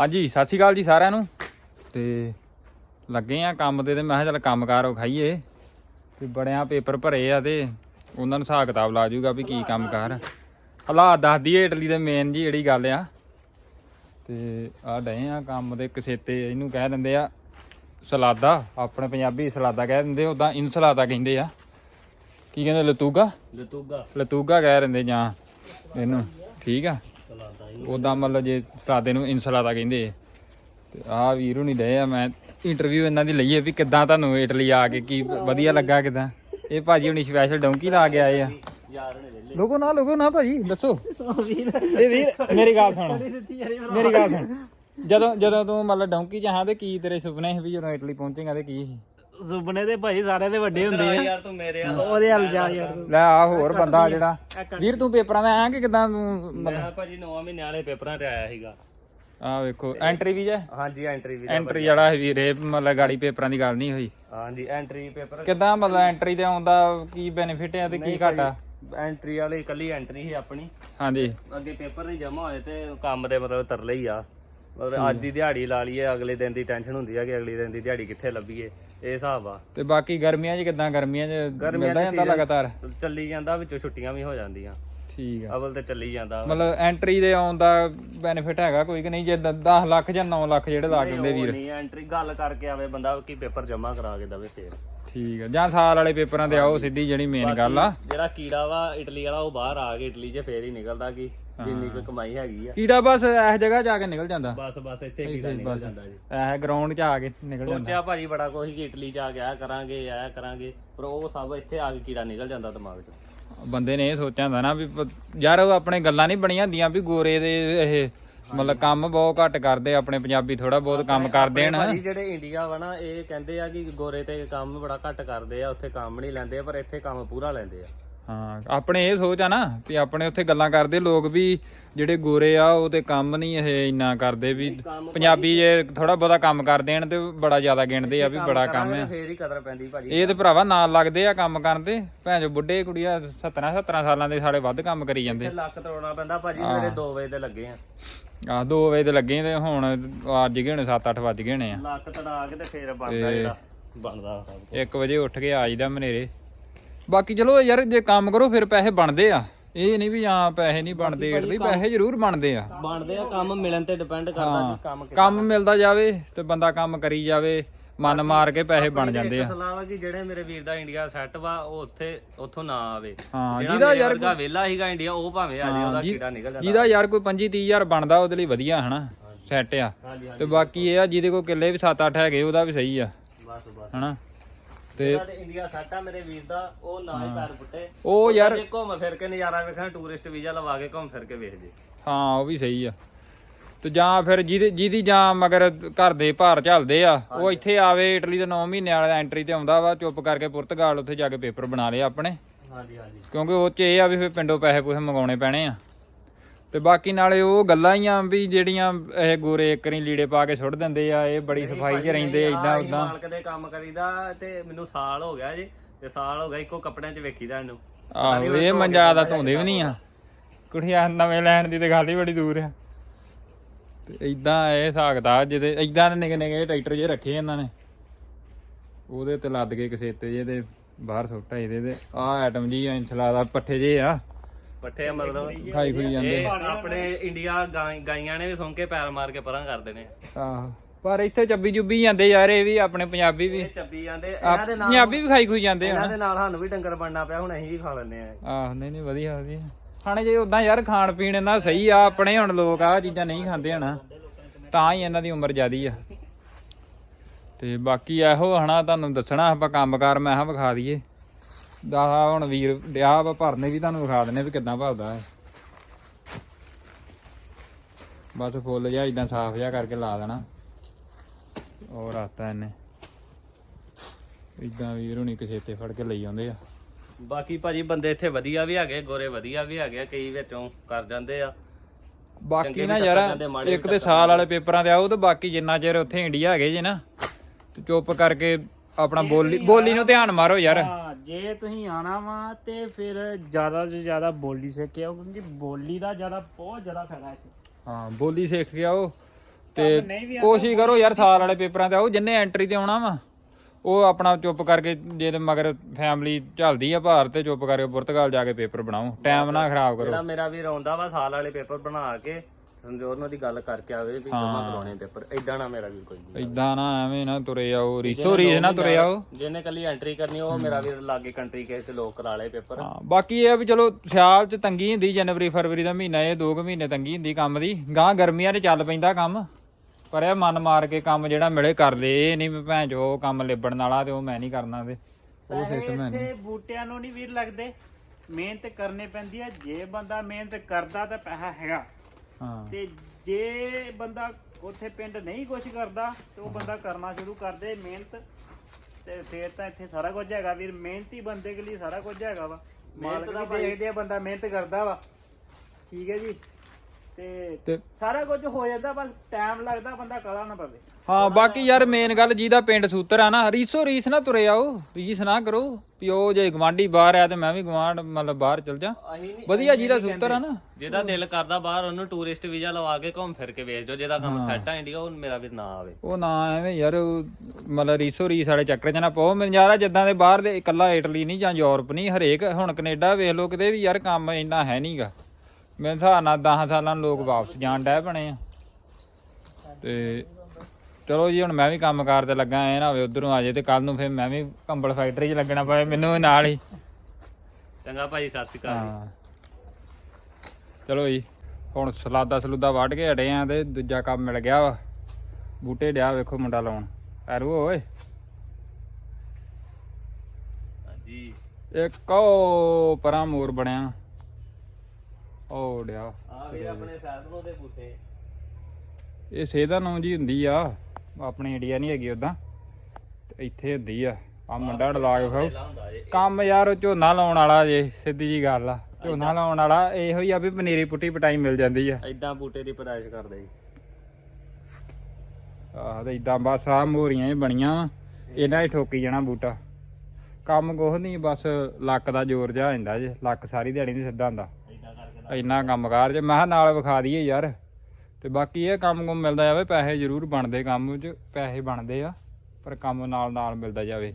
ਹਾਂਜੀ ਸਤਿ ਸ਼੍ਰੀ ਅਕਾਲ ਜੀ ਸਾਰਿਆਂ ਨੂੰ। ਤੇ ਲੱਗੇ ਆ ਕੰਮ ਤੇ ਤੇ ਮੈਂ ਕਿਹਾ ਚੱਲ ਕੰਮਕਾਰ ਵਿਖਾਈਏ ਤੇ ਬੜਿਆਂ ਪੇਪਰ ਭਰੇ ਆ ਤੇ ਉਹਨਾਂ ਨੂੰ ਹਿਸਾਬ ਕਿਤਾਬ ਲਾ ਜੂਗਾ ਵੀ ਕੀ ਕੰਮਕਾਰ ਹਾਲਾਤ ਦੱਸ ਦਈਏ ਇਟਲੀ ਦੇ ਮੇਨ ਜੀ ਜਿਹੜੀ ਗੱਲ ਆ। ਤੇ ਆ ਡਏ ਆ ਕੰਮ ਦੇ ਕਸੇਤੇ ਇਹਨੂੰ ਕਹਿ ਦਿੰਦੇ ਆ ਸਲਾਦਾ ਆਪਣੇ ਪੰਜਾਬੀ ਸਲਾਦਾ ਕਹਿ ਦਿੰਦੇ ਉਦਾਂ ਇਨਸਲਾਦਾ ਕਹਿੰਦੇ ਆ। ਕੀ ਕਹਿੰਦੇ ਲਤੂਗਾ? ਲਤੂਗਾ। ਲਤੂਗਾ ਕਹਿ ਦਿੰਦੇ ਜਾਂ ਇਹਨੂੰ ਠੀਕ ਆ? ਉਦਾਂ ਮਤਲਬ ਜੇ ਸਰਾਦੇ ਨੂੰ ਇਨਸਲਾਦਾ ਕਹਿੰਦੇ, ਤੇ ਆ ਵੀਰੂ ਨਹੀਂ ਡਏ ਆ, ਮੈਂ ਇੰਟਰਵਿਊ ਇਹਨਾਂ ਦੀ ਲਈਏ ਵੀ ਕਿੱਦਾਂ ਤੁਹਾਨੂੰ ਇਟਲੀ ਆ ਕੇ ਕੀ ਵਧੀਆ ਲੱਗਾ ਕਿਦਾਂ। ਇਹ ਭਾਜੀ ਹੁਣੀ ਸਪੈਸ਼ਲ ਡੌਂਕੀ ਲਾ ਕੇ ਆਏ ਆ। ਯਾਰ ਨਾ ਲੋਗੋ ਨਾ ਭਾਜੀ, ਦੱਸੋ। ਇਹ ਵੀਰ, ਮੇਰੀ ਗੱਲ ਸੁਣ। ਮੇਰੀ ਗੱਲ ਸੁਣ। ਜਦੋਂ ਜਦੋਂ ਤੂੰ ਮਤਲਬ ਡੌਂਕੀ ਚ ਹਾਂ ਤੇ ਕੀ ਤੇਰੇ ਸੁਪਨੇ ਸੀ ਵੀ ਜਦੋਂ ਇਟਲੀ ਪਹੁੰਚੇਗਾ ਤੇ ਕੀ ਸੀ? ਸੁਪਨੇ ਤੇ ਭਾਈ ਸਾਰਿਆਂ ਦੇ ਵੱਡੇ ਹੁੰਦੇ ਆ। ਯਾਰ ਤੂੰ ਮੇਰੇ ਆ ਉਹਦੇ ਹਲ ਜਾ ਯਾਰ ਤੂੰ। ਲੈ ਆ ਹੋਰ ਬੰਦਾ ਜਿਹੜਾ। ਵੀਰ ਤੂੰ ਪੇਪਰਾਂ ਦਾ ਆਇਆ ਕਿ ਕਿਦਾਂ ਤੂੰ ਮੈਂ ਭਾਜੀ 9 ਮਹੀਨੇ ਵਾਲੇ ਪੇਪਰਾਂ ਤੇ ਆਇਆ ਸੀਗਾ। ਆ ਵੇਖੋ ਐਂਟਰੀ ਵੀ ਜੇ? ਹਾਂਜੀ ਐਂਟਰੀ ਵੀ ਐਂਟਰੀ ਜਿਹੜਾ ਵੀਰ ਇਹ ਮਤਲਬ ਗਾੜੀ ਪੇਪਰਾਂ ਦੀ ਗੱਲ ਨਹੀਂ ਹੋਈ। ਹਾਂਜੀ ਐਂਟਰੀ ਪੇਪਰ ਕਿਦਾਂ ਮਤਲਬ ਐਂਟਰੀ ਤੇ ਆਉਂਦਾ ਕੀ ਬੈਨੀਫਿਟ ਹੈ ਤੇ ਕੀ ਘਾਟਾ? ਐਂਟਰੀ ਵਾਲੀ ਇਕੱਲੀ ਐਂਟਰੀ ਸੀ ਆਪਣੀ। ਹਾਂਜੀ। ਅੱਗੇ ਪੇਪਰ ਨਹੀਂ ਜਮਾ ਹੋਏ ਤੇ ਕੰਮ ਦੇ ਮਤਲਬ ਤਰਲੇ ਹੀ ਆ। ਮਤਲਬ ਅੱਜ ਦੀ ਦਿਹਾੜੀ ਲਾ ਲਈਏ ਅਗਲੇ ਦਿਨ ਦੀ ਟੈਨਸ਼ਨ ਹੁੰਦੀ ਆ ਕਿ ਅਗਲੇ ਦਿਨ ਦੀ ਦਿਹਾੜੀ ਕਿੱਥੇ ਲੱਭੀਏ ਇਹ ਹਿਸਾਬ ਆ। ਤੇ ਬਾਕੀ ਗਰਮੀਆਂ 'ਚ ਕਿਦਾਂ? ਗਰਮੀਆਂ 'ਚ ਮਿਲਦਾ ਜਾਂਦਾ ਲਗਾਤਾਰ? ਚੱਲੀ ਜਾਂਦਾ ਵਿੱਚੋਂ ਛੁੱਟੀਆਂ ਵੀ ਹੋ ਜਾਂਦੀਆਂ। ਠੀਕ ਆ। ਅਵਲ ਤੇ ਚੱਲੀ ਜਾਂਦਾ। ਮਤਲਬ ਐਂਟਰੀ ਦੇ ਆਉਣ ਦਾ ਬੈਨੀਫਿਟ ਹੈਗਾ ਕੋਈ ਕਿ ਨਹੀਂ? ਜੇ 10 ਲੱਖ ਜਾਂ 9 ਲੱਖ ਜਿਹੜੇ ਲਾ ਕੇ ਹੁੰਦੇ ਵੀਰ। ਨਹੀਂ ਐਂਟਰੀ ਗੱਲ ਕਰਕੇ ਆਵੇ ਬੰਦਾ ਕਿ ਪੇਪਰ ਜਮਾ ਕਰਾ ਕੇ ਦਵੇ ਫੇਰ। ਠੀਕ ਆ। ਜਾਂ ਸਾਲ ਵਾਲੇ ਪੇਪਰਾਂ ਤੇ ਆਓ ਸਿੱਧੀ ਜਿਹੜੀ ਮੇਨ ਗੱਲ ਆ। ਜਿਹੜਾ ਕੀੜਾ ਵਾ ਇਟਲੀ ਵਾਲਾ ਉਹ ਬਾਹਰ ਆ ਕੇ ਇਟਲੀ 'ਚ ਫੇਰ ਹੀ ਨਿਕਲਦਾ ਕਿ ਜਿੰਨੀ ਕੁ ਕਮਾਈ ਹੈਗੀ ਆ। ਕੀੜਾ ਬਸ ਇਸ ਜਗ੍ਹਾ ਜਾ ਕੇ ਨਿਕਲ ਜਾਂਦਾ। ਬਸ ਬਸ ਇੱਥੇ ਕੀੜਾ ਨਿਕਲ ਜਾਂਦਾ ਜੀ। ਇਹ ਗਰਾਊਂਡ 'ਚ ਆ ਕੇ ਨਿਕਲ ਜਾਂਦਾ। ਸੋਚਿਆ ਭਾਜੀ ਬੜਾ ਕੁਛ ਕਿ ਇਟਲੀ 'ਚ ਆ ਕੇ ਆ ਕਰਾਂਗੇ ਆ ਕਰਾਂਗੇ ਪਰ ਉਹ ਸਭ ਇੱਥੇ ਆ ਕੇ ਕੀੜਾ ਨਿਕਲ ਜਾਂਦਾ ਦਿਮਾਗ 'ਚ। ਬੰਦੇ ਨੇ ਇਹ ਸੋਚਿਆ ਹੁੰਦਾ ਨਾ ਵੀ ਯਾਰ ਉਹ ਆਪਣੇ ਗੱਲਾਂ ਨਹੀਂ ਬਣੀਆਂ ਹੁੰਦੀਆਂ ਵੀ ਗੋਰੇ ਦੇ ਇਹ ਮਤਲਬ ਕੰਮ ਬਹੁਤ ਘੱਟ ਕਰਦੇ ਆਪਣੇ ਪੰਜਾਬੀ ਥੋੜਾ ਬਹੁਤ ਕੰਮ ਕਰਦੇ ਹਨ। ਭਾਜੀ ਜਿਹੜੇ ਇੰਡੀਆ ਵਾ ਨਾ ਇਹ ਕਹਿੰਦੇ ਆ ਕਿ ਗੋਰੇ ਤੇ ਕੰਮ ਬੜਾ ਘੱਟ ਕਰਦੇ ਆ ਉੱਥੇ ਕੰਮ ਨਹੀਂ ਲੈਂਦੇ ਪਰ ਇੱਥੇ ਕੰਮ ਪੂਰਾ ਲੈਂਦੇ ਆ। ਹਾਂ ਆਪਣੇ ਇਹ ਸੋਚ ਆ ਨਾ ਵੀ ਆਪਣੇ ਉੱਥੇ ਗੱਲਾਂ ਕਰਦੇ ਲੋਕ ਵੀ ਜਿਹੜੇ ਗੋਰੇ ਆ ਉਹ ਤੇ ਕੰਮ ਨਹੀਂ ਇਹ ਇੰਨਾ ਕਰਦੇ ਵੀ ਪੰਜਾਬੀ ਜੇ ਥੋੜਾ ਬਹੁਤਾ ਕੰਮ ਕਰ ਦੇਣ ਤੇ ਬੜਾ ਜ਼ਿਆਦਾ ਗਿਣਦੇ ਆ ਵੀ ਬੜਾ ਕੰਮ ਆ। ਫੇਰ ਹੀ ਕਦਰ ਪੈਂਦੀ ਭਾਜੀ। ਇਹ ਤੇ ਭਰਾਵਾ ਨਾਲ ਲੱਗਦੇ ਆ ਕੰਮ ਕਰਨ ਤੇ ਭੈਣ ਜੋ ਬੁੱਢੇ ਕੁੜੀਆਂ 17 17 ਸਾਲਾਂ ਦੇ ਸਾਡੇ ਵੱਧ ਕੰਮ ਕਰੀ ਜਾਂਦੇ। ਲੱਕ ਤੋੜਨਾ ਪੈਂਦਾ ਭਾਜੀ ਸਵੇਰੇ 2 ਵਜੇ ਤੇ ਲੱਗੇ ਆ। ਆ 2 ਵਜੇ ਤੇ ਲੱਗੇ ਤੇ ਹੁਣ ਅੱਜ ਗਏ ਹੋਣੇ 7-8 ਵੱਜ ਗਏ ਹੋਣੇ ਆ। ਲੱਕ ਤੜਾ ਕੇ ਤੇ ਫੇਰ ਬਣਦਾ ਜਿਹੜਾ। ਬਣਦਾ ਸਭ 1 ਵਜੇ ਉੱਠ ਕੇ ਆ ਜਾਈਦਾ ਮਨੇਰੇ। ਬਾਕੀ ਚਲੋ ਯਾਰ ਜੇ ਕੰਮ ਕਰੋ ਫਿਰ ਪੈਸੇ ਬਣਦੇ ਆ। ਇਹ ਨਹੀਂ ਵੀ ਹਾਂ ਪੈਸੇ ਨਹੀਂ ਬਣਦੇ ਇਟਲੀ ਪੈਸੇ ਜ਼ਰੂਰ ਬਣਦੇ ਆ। ਬਣਦੇ ਆ ਕੰਮ ਮਿਲਣ ਤੇ ਡਿਪੈਂਡ ਕਰਦਾ ਕਿ ਕੰਮ ਕੰਮ ਮਿਲਦਾ ਜਾਵੇ ਤੇ ਬੰਦਾ ਕੰਮ ਕਰੀ ਜਾਵੇ ਮਨ ਮਾਰ ਕੇ ਪੈਸੇ ਬਣ ਜਾਂਦੇ ਆ। ਸਲਾਹ ਵਾ ਕਿ ਜਿਹੜੇ ਮੇਰੇ ਵੀਰ ਦਾ ਇੰਡੀਆ ਸੈੱਟ ਵਾ ਉਹ ਉੱਥੇ ਉੱਥੋਂ ਨਾ ਆਵੇ। ਹਾਂ ਜਿਹੜਾ ਜਿਹਦਾ ਯਾਰ ਵਰਗਾ ਵਿਹਲਾ ਸੀਗਾ ਇੰਡੀਆ ਉਹ ਭਾਵੇਂ ਆ ਜਾਏ ਉਹਦਾ ਜੀ- ਕੀੜਾ ਨਿਕਲ ਜਾਂਦਾ। ਜਿਹਦਾ ਯਾਰ ਕੋਈ 25 30000 ਬਣਦਾ ਉਹਦੇ ਲਈ ਵਧੀਆ ਹਨਾ ਸੈੱਟ ਆ। ਤੇ ਬਾਕੀ ਇਹ ਆ ਜਿਹਦੇ ਕੋਲ ਕਿੱਲੇ ਵੀ 7-8 ਹੈਗੇ ਉਹਦਾ ਵੀ ਸਹੀ ਆ। ਬਸ ਬਸ। ਹਨਾ? ਤੇ ਇੰਡੀਆ ਸੈੱਟ ਆ ਮੇਰੇ ਵੀਰ ਦਾ ਉਹ ਨਾ ਹੀ ਪੈਰ ਪੁੱਟੇ। ਉਹ ਯਾਰ ਜੇ ਘੁੰਮ ਫਿਰ ਕੇ ਨਜ਼ਾਰਾ ਵੇਖਣਾ ਟੂਰਿਸਟ ਵੀਜ਼ਾ ਲਵਾ ਕੇ ਘੁੰਮ ਫਿਰ ਕੇ ਵੇਖ ਜੇ। ਹਾਂ ਉਹ ਵੀ ਸਹੀ ਆ। ਤੇ ਜਾਂ ਫਿਰ ਜਿਹਦੀ ਜਿਹਦੀ ਜਾਂ ਮਗਰ ਘਰ ਦੇ ਭਾਰ ਝੱਲਦੇ ਆ ਉਹ ਇੱਥੇ ਆਵੇ ਇਟਲੀ ਦੇ 9 ਮਹੀਨੇ ਵਾਲਾ ਐਂਟਰੀ ਤੇ ਆਉਂਦਾ ਵਾ ਚੁੱਪ ਕਰਕੇ ਪੁਰਤਗਾਲ ਉੱਥੇ ਜਾ ਕੇ ਪੇਪਰ ਬਣਾ ਲਏ ਆਪਣੇ। ਹਾਂਜੀ ਹਾਂਜੀ। ਕਿਉਂਕਿ ਉਹ ਚ ਇਹ ਆ ਵੀ ਫਿਰ ਪਿੰਡੋਂ ਪੈਸੇ ਪੂਸੇ ਮੰਗਾਉਣੇ ਪੈਣੇ ਆ। ਤੇ ਬਾਕੀ ਨਾਲੇ ਉਹ ਗੱਲਾਂ ਹੀ ਆ ਵੀ ਜਿਹੜੀਆਂ ਇਹ ਗੋਰੇ ਇੱਕਰੀ ਲੀੜੇ ਪਾ ਕੇ ਸੁੱਟ ਦਿੰਦੇ ਆ ਇਹ ਬੜੀ ਸਫ਼ਾਈ 'ਚ ਰਹਿੰਦੇ ਆ ਇਦਾਂ ਉਦਾਂ ਮਾਲਕ ਦੇ ਕੰਮ ਕਰੀਦਾ ਤੇ ਮੈਨੂੰ ਸਾਲ ਹੋ ਗਿਆ ਜੀ ਤੇ ਸਾਲ ਹੋ ਗਿਆ ਇੱਕੋ ਕੱਪੜਿਆਂ 'ਚ ਵੇਖੀਦਾ ਇਹਨੂੰ। ਆਹੋ ਇਹ ਮੰਜਾ ਦਾ ਧੋਂਦੇ ਵੀ ਨਹੀਂ ਆ। ਕੁੜੀਆਂ ਨਵੇਂ ਲੈਣ ਦੀ ਤੇ ਗੱਲ ਹੀ ਬੜੀ ਦੂਰ ਆ। ਤੇ ਇਦਾਂ ਇਹ ਸਾਗਦਾ ਜਿਹਦੇ ਇਦਾਂ ਨਿੱਕੇ ਨਿੱਕੇ ਟਰੈਕਟਰ ਜੇ ਰੱਖੇ ਇਹਨਾਂ ਨੇ। ਉਹਦੇ ਤੇ ਲੱਦ ਕੇ ਕਸੇਤੇ ਜੇ ਤੇ ਬਾਹਰ ਸੁੱਟ ਆਏ ਦੇ ਤੇ। ਆਹ ਆਈਟਮ ਜੀ ਇੰਸਲਾ ਦਾ ਪੱਠੇ ਜੇ ਆ। ਪੱਠੇ ਆ ਮਤਲਬ। ਖਾਈ ਖੁਈ ਜਾਂਦੇ। ਇਹ ਆਪਣੇ ਇੰਡੀਆ ਗਾਂ- ਗਾਈਆਂ ਨੇ ਵੀ ਸੁਣ ਕੇ ਪੈਰ ਮਾਰ ਕੇ ਪਰਾਂ ਕਰ ਦੇਣੇ ਆਹੋ ਪਰ ਇੱਥੇ ਚੱਬੀ ਜੁੱਬੀ ਜਾਂਦੇ ਯਾਰ ਇਹ ਵੀ ਆਪਣੇ ਪੰਜਾਬੀ ਵੀ। ਇਹ ਚੱਬੀ ਜਾਂਦੇ ਇਹਨਾਂ ਦੇ ਨਾਲ ਪੰਜਾਬੀ ਵੀ ਖਾਈ ਖੁਈ ਜਾਂਦੇ ਇਹਨਾਂ ਹਣ। ਦੇ ਨਾਲ ਸਾਨੂੰ ਵੀ ਡੰਗਰ ਬਣਨਾ ਪਿਆ ਹੁਣ ਅਸੀਂ ਵੀ ਖਾ ਲੈਂਦੇ ਆ। ਆਹ ਨਹੀਂ ਨਹੀਂ ਵਧੀਆ ਵਧੀਆ। ਖਾਣੇ ਜੇ ਉਦਾਂ ਯਾਰ ਖਾਣ ਪੀਣ ਇਹਨਾਂ ਸਹੀ ਆ ਆਪਣੇ ਹੁਣ ਲੋਕ ਆ ਚੀਜ਼ਾਂ ਨਹੀਂ ਖਾਂਦੇ ਹਣਾ ਤਾਂ ਹੀ ਇਹਨਾਂ ਦੀ ਉਮਰ ਜ਼ਿਆਦੀ ਆ। ਤੇ ਬਾਕੀ ਇਹੋ ਹਨਾ ਤੁਹਾਨੂੰ ਦੱਸਣਾ ਆਪਾਂ ਕੰਮਕਾਰ ਮੈਂ ਹਾਂ ਵਿਖਾ ਦਈਏ। ਦਾ ਹੁਣ ਵੀਰ ਡਿਆ ਵਾ ਭਰਨੇ ਵੀ ਤੁਹਾਨੂੰ ਵਿਖਾ ਦਿੰਨੇ ਵੀ ਕਿੱਦਾਂ ਭਰਦਾ ਹੈ ਬਸ ਫੁੱਲ ਜਿਹਾ ਇਦਾਂ ਸਾਫ਼ ਜਿਹਾ ਕਰਕੇ ਲਾ ਦੇਣਾ। ਉਹ ਰਾਤਾ ਇਹਨੇ। ਇਦਾਂ ਵੀਰ ਹੁਣੀ ਕਿਸੇ ਤੇ ਫੜ ਕੇ ਲਈ ਆਉਂਦੇ ਆ। ਬਾਕੀ ਭਾਜੀ ਬੰਦੇ ਇੱਥੇ ਵਧੀਆ ਵੀ ਹੈਗੇ ਗੋਰੇ ਵਧੀਆ ਵੀ ਹੈਗੇ ਕਈ ਵਿੱਚੋਂ ਕਰ ਜਾਂਦੇ ਆ। ਬਾਕੀ ਨਾ ਯਾਰ ਇੱਕ ਤੇ ਸਾਲ ਵਾਲੇ ਪੇਪਰਾਂ ਤੇ ਆਓ ਤੇ ਬਾਕੀ ਜਿੰਨਾ ਚਿਰ ਉੱਥੇ ਇੰਡੀਆ ਹੈਗੇ ਜੇ ਨਾ ਤੇ ਚੁੱਪ ਕਰਕੇ ਆਪਣਾ ਬੋਲੀ ਬੋਲੀ ਨੂੰ ਧਿਆਨ ਮਾਰੋ ਯਾਰ। ਹਾਂ ਜੇ ਤੁਸੀਂ ਆਣਾ ਵਾ ਤੇ ਫਿਰ ਜ਼ਿਆਦਾ ਤੋਂ ਜ਼ਿਆਦਾ ਬੋਲੀ ਸਿੱਖਿਓ ਕਿਉਂਕਿ ਬੋਲੀ ਦਾ ਜ਼ਿਆਦਾ ਬਹੁਤ ਜ਼ਿਆਦਾ ਫਾਇਦਾ ਹੈ ਇੱਥੇ। ਹਾਂ ਬੋਲੀ ਸਿੱਖ ਕੇ ਆਓ ਤੇ ਨਹੀਂ ਵੀ ਕੋਸ਼ਿਸ਼ ਕਰੋ ਯਾਰ ਸਾਲ ਵਾਲੇ ਪੇਪਰਾਂ ਤੇ ਆਓ ਜਿੰਨੇ ਐਂਟਰੀ ਤੇ ਆਉਣਾ ਵਾ ਉਹ ਆਪਣਾ ਚੁੱਪ ਕਰਕੇ ਜੇ ਤੇ ਮਗਰ ਫੈਮਿਲੀ ਝਲਦੀ ਆ ਭਾਰ ਤੇ ਚੁੱਪ ਕਰਕੇ ਪੁਰਤਗਾਲ ਜਾ ਕੇ ਪੇਪਰ ਬਣਾਓ ਟਾਈਮ ਨਾ ਖਰਾਬ ਕਰੋ। ਜਿਹੜਾ ਮੇਰਾ ਵੀਰ ਆਉਂਦਾ ਵਾ ਸਾਲ ਵਾਲੇ ਪੇਪਰ ਬਣਾ ਕੇ ਸੰਜੋਰ ਨਾਲ ਦੀ ਗੱਲ ਕਰਕੇ ਆਵੇ ਵੀ ਜਮਾ ਕਰਾਉਣੇ ਪੇਪਰ। ਇਦਾਂ ਨਾ ਮੇਰਾ ਵੀਰ ਕੋਈ ਨਹੀਂ। ਇਦਾਂ ਨਾ ਐਵੇਂ ਨਾ ਤੁਰੇ ਆਓ ਰੀਸੋ ਰੀਸ ਨਾ ਤੁਰੇ ਆਓ। ਜਿਹਨੇ ਕੱਲੀ ਐਂਟਰੀ ਕਰਨੀ ਉਹ ਮੇਰਾ ਵੀਰ ਲਾਗੇ ਕੰਟਰੀ ਕਿਸੇ ਚ ਲੋਕ ਕਰਾ ਲਏ ਪੇਪਰ। ਹਾਂ ਬਾਕੀ ਇਹ ਆ ਵੀ ਚਲੋ ਸਿਆਲ ਚ ਤੰਗੀ ਹੁੰਦੀ ਜਨਵਰੀ ਫਰਵਰੀ ਦਾ ਮਹੀਨਾ ਇਹ ਦੋ ਕੁ ਮਹੀਨੇ ਤੰਗੀ ਹੁੰਦੀ ਕੰਮ ਦੀ। ਗਾਂ ਗਰਮੀਆਂ 'ਚ ਚੱਲ ਪੈਂਦਾ ਕੰਮ। ਪਰ ਇਹ ਮਨ ਮਾਰ ਕੇ ਕੰਮ ਜਿਹੜਾ ਮਿਲੇ ਕਰ ਲੇ। ਇਹ ਨਹੀਂ ਵੀ ਭੈਣ ਜੋ ਕੰਮ ਲਿਬੜਨ ਵਾਲਾ ਤੇ ਉਹ ਮੈਂ ਨਹੀਂ ਕਰਨਾ ਤੇ। ਉਹ ਸਿਸਟਮ ਹੈ ਨੀ। ਇੱਥੇ ਬੂਟਿਆਂ ਨੂੰ ਨਹੀਂ ਵੀਰ ਲੱਗਦੇ। ਮਿਹਨਤ ਕਰਨੀ ਪੈਂਦੀ ਹੈ ਜੇ ਬੰਦਾ ਮਿਹਨਤ ਕਰਦਾ ਤਾਂ ਪੈਸਾ ਹੈਗਾ। ਹਾਂ। ਤੇ ਜੇ ਬੰਦਾ ਉੱਥੇ ਪਿੰਡ ਨਹੀਂ ਕੁਝ ਕਰਦਾ ਤੇ ਉਹ ਬੰਦਾ ਕਰਨਾ ਸ਼ੁਰੂ ਕਰ ਦੇ ਮਿਹਨਤ। ਤੇ ਫੇਰ ਤਾਂ ਇੱਥੇ ਸਾਰਾ ਕੁਝ ਹੈਗਾ ਵੀਰ ਮਿਹਨਤੀ ਬੰਦੇ ਕੇ ਲਈ ਸਾਰਾ ਕੁਝ ਹੈਗਾ ਵਾ। ਮਿਹਨਤ ਦਾ ਦੇਖਦੇ ਆ ਬੰਦਾ ਮਿਹਨਤ ਕਰਦਾ ਵਾ। ਠੀਕ ਹੈ ਜੀ। ਤੇ ਸਾਰਾ ਕੁਝ ਹੋ ਜਾਂਦਾ ਬਸ ਟਾਈਮ ਲੱਗਦਾ ਬੰਦਾ ਕਲਾ ਨਾ ਪਵੇ। ਹਾਂ ਬਾਕੀ ਯਾਰ ਮੇਨ ਗੱਲ ਜਿਹਦਾ ਪਿੰਡ ਸੂਤਰ ਆ ਨਾ ਰੀਸੋ ਰੀਸ ਨਾ ਤੁਰੇ ਆਓ ਰੀਸ ਨਾ ਕਰੋ। ਵੀ ਉਹ ਜੇ ਗਵਾਂਢੀ ਬਾਹਰ ਆ ਤੇ ਮੈਂ ਵੀ ਗਵਾਂਢ ਮਤਲਬ ਬਾਹਰ ਚਲ ਜਾ। ਵਧੀਆ ਜਿਹਦਾ ਸੂਤਰ ਆ ਨਾ। ਜਿਹਦਾ ਦਿਲ ਕਰਦਾ ਬਾਹਰ ਉਹਨੂੰ ਟੂਰਿਸਟ ਵੀਜ਼ਾ ਲਵਾ ਕੇ ਘੁੰਮ ਫਿਰ ਕੇ ਵੇਚ ਦਿਓ। ਜਿਹਦਾ ਕੰਮ ਸੈੱਟ ਆ ਇੰਡੀਆ ਉਹ ਮੇਰਾ ਵੀਰ ਨਾ ਆਵੇ। ਉਹ ਨਾ ਐਵੇਂ ਯਾਰ ਮਤਲਬ ਰੀਸੋ ਰੀਸ ਵਾਲੇ ਚੱਕਰ 'ਚ ਨਾ ਪਾਓ। ਮੈਨੂੰ ਯਾਰ ਜਿੱਦਾਂ ਦੇ ਬਾਹਰ ਦੇ ਇਕੱਲਾ ਇਟਲੀ ਨਹੀਂ ਜਾਂ ਯੂਰਪ ਨਹੀਂ ਹਰੇਕ ਹੁਣ ਕੈਨੇਡਾ ਵੇਖ ਲਓ ਕਿਤੇ ਵੀ ਯਾਰ ਕੰਮ ਇੰਨਾ ਹੈ ਨਹੀਂਗਾ ਮੇਰੇ ਹਿਸਾਬ ਨਾਲ 10 ਸਾਲਾਂ ਨੂੰ ਲੋਕ ਵਾਪਸ ਜਾਣ ਡੈ ਪਣੇ ਆ। ਤੇ ਚਲੋ ਜੀ ਹੁਣ ਮੈਂ ਵੀ ਕੰਮ ਕਾਰ ਤੇ ਲੱਗਾ ਐ ਨਾ ਹੋਵੇ ਉਧਰੋਂ ਆ ਜੇ ਤੇ ਕੱਲ ਨੂੰ ਫਿਰ ਮੈਂ ਵੀ ਕੰਬਲ ਫੈਕਟਰੀ 'ਚ ਲੱਗਣਾ ਪਏ ਮੈਨੂੰ ਵੀ ਨਾਲ ਹੀ। ਚੰਗਾ ਭਾਈ ਸਤਿ ਸ਼੍ਰੀ ਅਕਾਲ। ਹਾਂ। ਚਲੋ ਜੀ ਹੁਣ ਸਲਾਦਾ ਸਲੂਦਾ ਵੱਢ ਕੇ ਹਟੇ ਆ ਤੇ ਦੂਜਾ ਕੰਮ ਮਿਲ ਗਿਆ ਵਾ। ਬੂਟੇ ਡਿਆ ਵੇਖੋ ਮੁੰਡਾ ਲਾਉਣ। ਐਰੂ ਓਏ। ਹਾਂਜੀ। ਇੱਕ ਉਹ ਪਰਾਂ ਮੋਰ ਬਣਿਆ। ਉਹ ਡਿਆ। ਆ ਵੀਰ ਆਪਣੇ ਸੈਲਫਨੋ ਦੇ ਬੂਟੇ ਇਹ ਸੇਦਾ ਨੂੰ ਜੀ ਹੁੰਦੀ ਆ। ਆਪਣੀ ਇੰਡੀਆ ਨਹੀਂ ਹੈਗੀ ਉਦਾਂ ਇੱਥੇ ਹੁੰਦੀ ਆ। ਆ ਮੁੰਡਾ ਲਾ ਕੇ ਖਾਓ। ਕੰਮ ਯਾਰ ਝੋਨਾ ਲਾਉਣ ਵਾਲਾ ਜੇ ਸਿੱਧੀ ਜੀ ਗੱਲ ਆ। ਝੋਨਾ ਲਾਉਣ ਵਾਲਾ ਇਹੋ ਹੀ ਆ ਵੀ ਪਨੀਰੀ ਪੁੱਟੀ ਪਟਾਈ ਮਿਲ ਜਾਂਦੀ ਆ। ਇਦਾਂ ਬੂਟੇ ਦੀ ਪਦਾਇਸ਼ ਕਰਦੇ ਜੀ। ਆਹ ਤੇ ਇਦਾਂ ਬਸ ਆ ਮੋਰੀਆਂ ਹੀ ਬਣੀਆਂ ਵਾ। ਇਹਨਾਂ ਹੀ ਠੋਕੀ ਜਾਣਾ ਬੂਟਾ। ਕੰਮ ਕੁਛ ਨਹੀਂ ਬਸ ਲੱਕ ਦਾ ਜ਼ੋਰ ਜਾ ਜਾਂਦਾ ਜੇ। ਲੱਕ ਸਾਰੀ ਦਿਹਾੜੀ ਨਹੀਂ ਸਿੱਧਾ ਹੁੰਦਾ। ਇੰਨਾ ਕੰਮਕਾਰ ਜੇ ਮੈਂ ਕਿਹਾ ਨਾਲ ਵਿਖਾ ਦਈਏ ਯਾਰ। ਤੇ ਬਾਕੀ ਇਹ ਕੰਮ ਕੁਮ ਮਿਲਦਾ ਜਾਵੇ ਪੈਸੇ ਜ਼ਰੂਰ ਬਣਦੇ ਕੰਮ 'ਚ ਪੈਸੇ ਬਣਦੇ ਆ ਪਰ ਕੰਮ ਨਾਲ ਨਾਲ ਮਿਲਦਾ ਜਾਵੇ।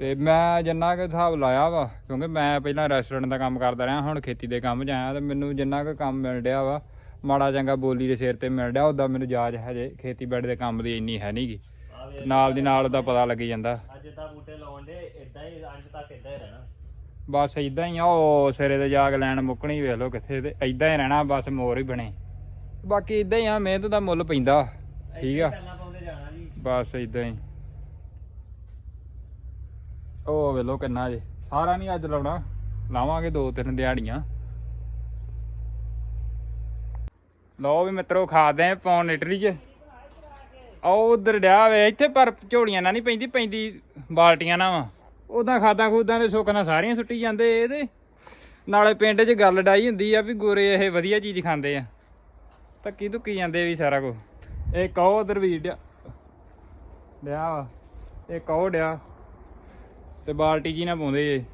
ਤੇ ਮੈਂ ਜਿੰਨਾ ਕੁ ਹਿਸਾਬ ਲਾਇਆ ਵਾ ਕਿਉਂਕਿ ਮੈਂ ਪਹਿਲਾਂ ਰੈਸਟੋਰੈਂਟ ਦਾ ਕੰਮ ਕਰਦਾ ਰਿਹਾ ਹੁਣ ਖੇਤੀ ਦੇ ਕੰਮ 'ਚ ਆਇਆ ਤੇ ਮੈਨੂੰ ਜਿੰਨਾ ਕੁ ਕੰਮ ਮਿਲ ਰਿਹਾ ਵਾ ਮਾੜਾ ਚੰਗਾ ਬੋਲੀ ਦੇ ਸਿਰ ਤੇ ਮਿਲ ਰਿਹਾ ਉਦਾਂ ਮੈਨੂੰ ਜਾਜ ਹਜੇ ਖੇਤੀਬਾੜੀ ਦੇ ਕੰਮ ਦੀ ਇੰਨੀ ਹੈ ਨਹੀਂਗੀ ਨਾਲ ਦੀ ਨਾਲ ਉਹਦਾ ਪਤਾ ਲੱਗੀ ਜਾਂਦਾ। ਅੱਜ ਤਾਂ ਬੂਟੇ ਲਾਉਣ ਦੇ ਇਦਾਂ ਹੀ ਅੰਤ ਤੱਕ ਇਦਾਂ ਹੀ ਰਹਿਣਾ। ਬਸ ਇਦਾਂ ਹੀ ਆ, ਉਹ ਸਿਰੇ ਤੇ ਜਾ ਕੇ ਲੈਣ ਮੁੱਕਣੀ ਵੇਖ ਲਓ ਕਿੱਥੇ ਤੇ ਇਦਾਂ ਹੀ ਰਹਿਣਾ ਬਸ ਮੋਰ ਹੀ ਬਣੇ। ਬਾਕੀ ਇਦਾਂ ਹੀ ਆ, ਮਿਹਨਤ ਦਾ ਮੁੱਲ ਪੈਂਦਾ, ਠੀਕ ਆ। ਬਸ ਇਦਾਂ ਹੀ। ਉਹ ਵੇਲੋ ਲਓ ਕਿੰਨਾ ਜੇ, ਸਾਰਾ ਨਹੀਂ ਅੱਜ ਲਾਉਣਾ, ਲਾਵਾਂਗੇ ਦੋ ਤਿੰਨ ਦਿਹਾੜੀਆਂ। ਲਓ ਵੀ ਮਿੱਤਰੋ, ਖਾਦੇ ਆ ਪੌਣ ਇਟਲੀ ਚ ਆਓ ਉਧਰ ਡਿਆ ਵੇ, ਇੱਥੇ ਪਰ ਝੋਲੀਆਂ ਨਾਲ ਨਹੀਂ ਪੈਂਦੀ ਪੈਂਦੀ ਬਾਲਟੀਆਂ ਨਾਲ ਵਾ। ਉਦਾਂ ਖਾਦਾਂ ਖੂਦਾਂ ਦੇ ਸੁੱਕ ਨਾਲ ਸਾਰੀਆਂ ਸੁੱਟੀ ਜਾਂਦੇ ਇਹਦੇ। ਨਾਲੇ ਪਿੰਡ 'ਚ ਗੱਲ ਡਾਈ ਹੁੰਦੀ ਆ ਵੀ ਗੋਰੇ ਇਹ ਵਧੀਆ ਚੀਜ਼ ਖਾਂਦੇ ਆ। ਧੱਕੀ ਧੁੱਕੀ ਜਾਂਦੇ ਵੀ ਸਾਰਾ ਕੁਝ ਇਹ ਕਹੋ ਉਧਰ ਵੀ ਡਿਆ ਡਿਆ ਵਾ ਇਹ ਕਹੋ ਡਿਆ, ਤੇ ਬਾਲਟੀ ਜੀ ਨਾ ਪਾਉਂਦੇ ਜੇ।